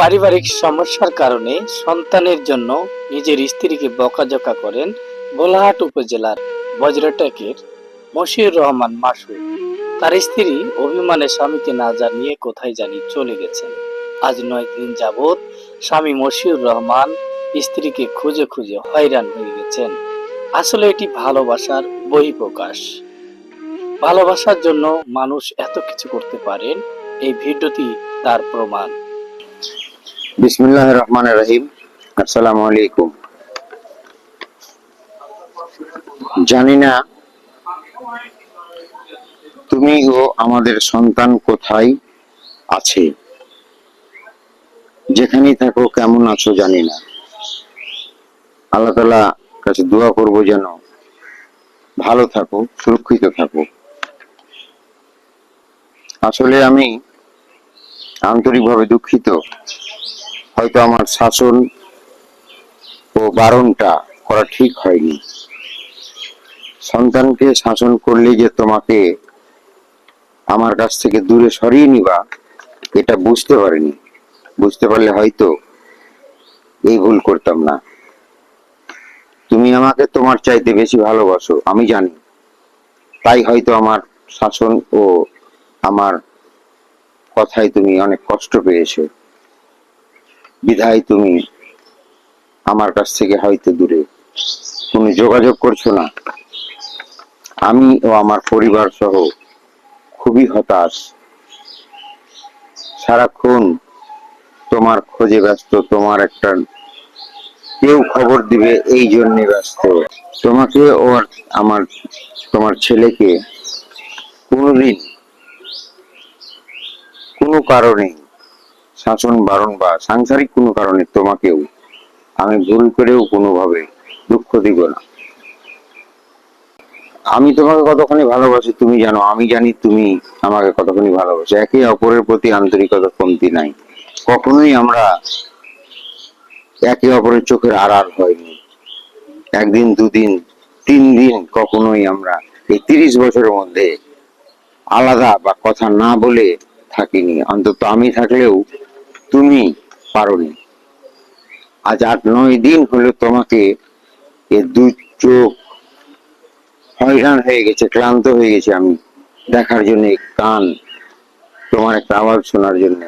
পারিবারিক সমস্যার কারণে সন্তানের জন্য নিজের স্ত্রীকে বকাঝকা করেন বোলাহাট উপজেলার বজ্রটেকের মশিউর রহমান মাসুদ। তার স্ত্রী অভিমানে স্বামীকে না জানিয়ে কোথায় জানি চলে গেছেন। আজ নয় দিন যাবৎ স্বামী মশিউর রহমান স্ত্রীকে খুঁজে খুঁজে হয়রান হয়ে গেছেন। আসলে এটি ভালোবাসার বহিঃপ্রকাশ। ভালোবাসার জন্য মানুষ এত কিছু করতে পারেন, এই ভিডিওটি তার প্রমাণ। বিসমিল্লাহ রহমান রহিম আসসালামু আলাইকুম জানি না তুমি ও আমাদের সন্তান কোথায় আছে। যেখানেই থাকো, কেমন আছো জানি না। আল্লাহ তালা কাছে দোয়া করব যেন ভালো থাকো, সুরক্ষিত থাকো। আসলে আমি আন্তরিকভাবে দুঃখিত হয়তো আমার শাসন ও বারণটা করা ঠিক হয়নি। সন্তানকে শাসন করলে যে তোমাকে আমার কাছ থেকে দূরে সরিয়ে নিবা, এটা বুঝতে পারিনি। বুঝতে পারলে হয়তো এই ভুল করতাম না। তুমি আমাকে তোমার চাইতে বেশি ভালোবাসো, আমি জানি। তাই হয়তো আমার শাসন ও আমার কথায় তুমি অনেক কষ্ট পেয়েছ। বিধায় তুমি আমার কাছ থেকে হয়তো দূরে। তুমি যোগাযোগ করছ না। আমি ও আমার পরিবার সহ খুবই হতাশ। সারাক্ষণ তোমার খোঁজে ব্যস্ত, তোমার একটা কেউ খবর দিবে, এই জন্য ব্যস্ত। তোমাকে ও আমার, তোমার ছেলেকে কোনোদিন কোনো কারণে শাসন বারণ বা সাংসারিক কোনো কারণে তোমাকেও আমি ভুল করেও কোনোভাবে দুঃখ দিব না। আমি তোমাকে কতখানি ভালোবাসি তুমি জানো, আমি জানি তুমি আমাকে কতখানি ভালোবাসো। একে অপরের প্রতি আন্তরিকতা কমতি নাই। কখনোই আমরা একে অপরের চোখের আড়াল হয়নি। একদিন, দুদিন, তিন দিন কখনোই আমরা এই তিরিশ বছরের মধ্যে আলাদা বা কথা না বলে থাকিনি। অন্তত আমি থাকলেও তুমি পারোনি। আজ আট, নয় দিন হলো তোমাকে এ দু চোখ হয়রান হয়ে গেছে, ক্লান্ত হয়ে গেছে আমি। দেখার জন্য কান তোমার একটা আওয়াজ শোনার জন্য,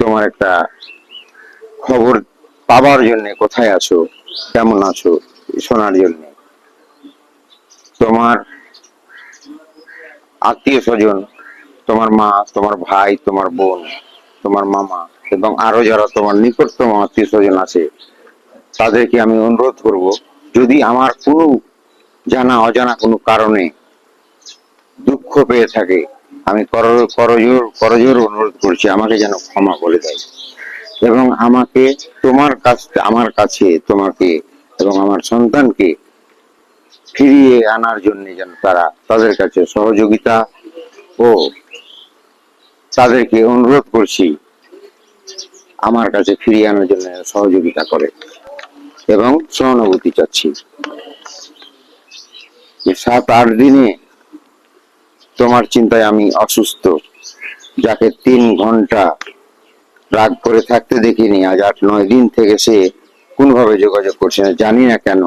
তোমার একটা খবর পাবার জন্য কোথায় আছো, কেমন আছো শোনার জন্য। তোমার আত্মীয় স্বজন, তোমার মা, তোমার ভাই, তোমার বোন, তোমার মামা এবং আরও যারা তোমার নিকটতম আত্মীয় স্বজন আছে, তাদেরকে আমি অনুরোধ করব, যদি আমার কোনো জানা অজানা কোনো কারণে দুঃখ পেয়ে থাকে, আমি কর- করজোর করজোর অনুরোধ করছি, আমাকে যেন ক্ষমা করে দেয়। এবং আমাকে তোমার কাছ, আমার কাছে তোমাকে এবং আমার সন্তানকে ফিরিয়ে আনার জন্য যেন তারা তাদের কাছে সহযোগিতা ও তাদেরকে অনুরোধ করছি। আমার কাছে ফিরিয়ে আনার জন্য সহযোগিতা করে এবং সহানুভূতি চাচ্ছি। সাত আট দিনে তোমার চিন্তায় আমি অসুস্থ, যাকে তিন ঘণ্টা রাগ করে থাকতে দেখিনি, আজ আট নয় দিন থেকে সে কোনভাবে যোগাযোগ করছে না, জানি না কেন,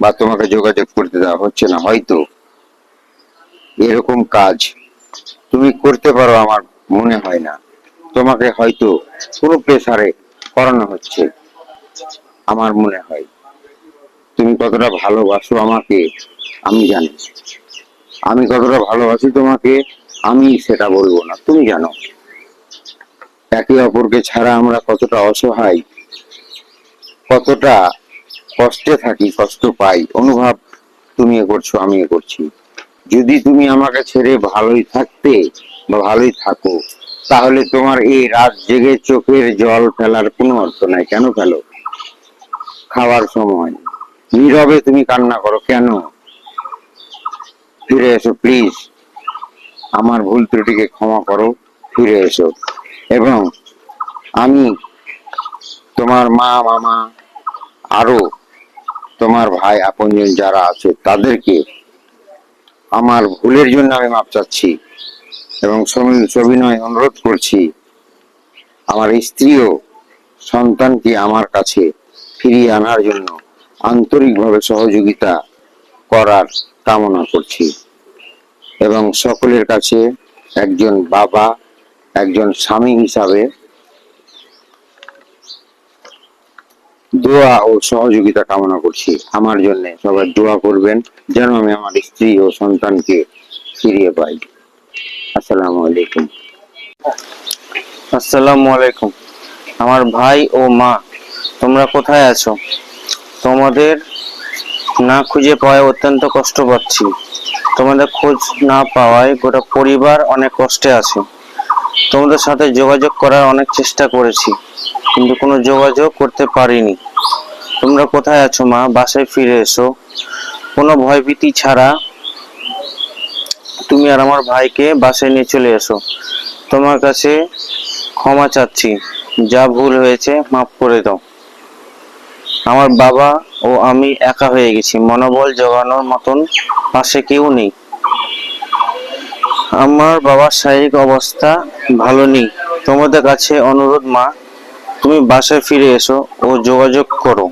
বা তোমাকে যোগাযোগ করতে দেওয়া হচ্ছে না, হয়তো। এরকম কাজ তুমি করতে পারো, আমার মনে হয় না। তোমাকে হয়তো কোনো প্রেসারে করানো হচ্ছে, আমার মনে হয়। তুমি কতটা ভালোবাসো আমাকে, আমি জানি। আমি কতটা ভালোবাসি তোমাকে, আমি সেটা বলব না। তুমি জানো, একে অপরকে ছাড়া আমরা কতটা অসহায়, কতটা কষ্টে থাকি, কষ্ট পাই, অনুভব তুমি এ করছ, আমি এ করছি। যদি তুমি আমাকে ছেড়ে ভালোই থাকতে বা ভালোই থাকো তাহলে তোমার এই রাত জেগে চোখের জল ফেলার কোনো অর্থ নাই। কেন ফেলো? খাওয়ার সময়। নীরবে তুমি কান্না করো। কেন? ফিরে এসো, প্লিজ। আমার ভুল ত্রুটিকে ক্ষমা করো। ফিরে এসো। এবং আমি তোমার মা, মামা, আরও তোমার ভাই, আপনজন যারা আছে, তাদেরকে আমার ভুলের জন্য আমি মাপ চাচ্ছি। এবং সবিনয় অনুরোধ করছি। আমার স্ত্রীও সন্তানকে আমার কাছে ফিরিয়ে আনার জন্য আন্তরিকভাবে সহযোগিতা করার কামনা করছি এবং সকলের কাছে একজন বাবা, একজন স্বামী হিসাবে দোয়া ও সহযোগিতা কামনা করছি। আমার জন্য সবাই দোয়া করবেন যেন আমি আমার স্ত্রী ও সন্তানকে ফিরিয়ে পাই। আসসালামু আলাইকুম। আসসালামু আলাইকুম। আমার ভাই ও মা, তোমরা কোথায় আছো? তোমাদের না খুঁজে পাওয়ায় অত্যন্ত কষ্ট পাচ্ছি। তোমাদের খোঁজ না পাওয়ায় গোটা পরিবার অনেক কষ্টে আছে। তোমাদের সাথে যোগাযোগ করার অনেক চেষ্টা করেছি, কিন্তু কোনো যোগাযোগ করতে পারিনি। তোমরা কোথায় আছো মা? বাসায় ফিরে এসো। কোনো ভয়ভীতি ছাড়া তুমি আর আমার ভাইকে বাসায় নিয়ে চলে এসো। তোমার কাছে ক্ষমা চাচ্ছি। যা ভুল হয়েছে মাফ করে দাও। আমার বাবা ও আমি একা হয়ে গেছি। মনোবল জোগানোর মতন পাশে কেউ নেই। আমার বাবার শারীরিক অবস্থা ভালো নেই। তোমাদের কাছে অনুরোধ, মা, তুমি বাসায় ফিরে এসো ও যোগাযোগ করো।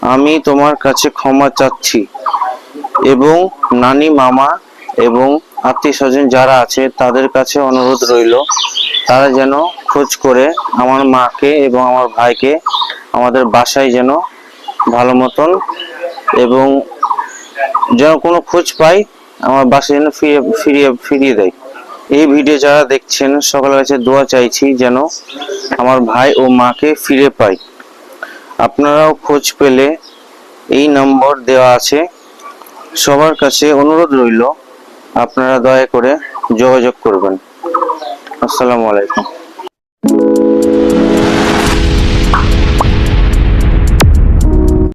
আমি তোমার কাছে ক্ষমা চাচ্ছি। এবং নানি, মামা এবং আত্মীয় স্বজন যারা আছে, তাদের কাছে অনুরোধ রইল, তারা যেন খোঁজ করে আমার মাকে এবং আমার ভাইকে আমাদের বাসায় যেন ভালো মতন এবং যেন কোনো খোঁজ পাই, আমার বাসায় যেন ফিরিয়ে ফিরিয়ে ফিরিয়ে দেয়। এই ভিডিও যারা দেখছেন, সকলের কাছে দোয়া চাইছি যেন আমার ভাই ও মাকে ফিরে পাই আপনারাও খোঁজ পেলে এই নম্বর দেওয়া আছে। সবার কাছে অনুরোধ রইল আপনারা দয়া করে যোগাযোগ করবেন। আসসালামু আলাইকুম।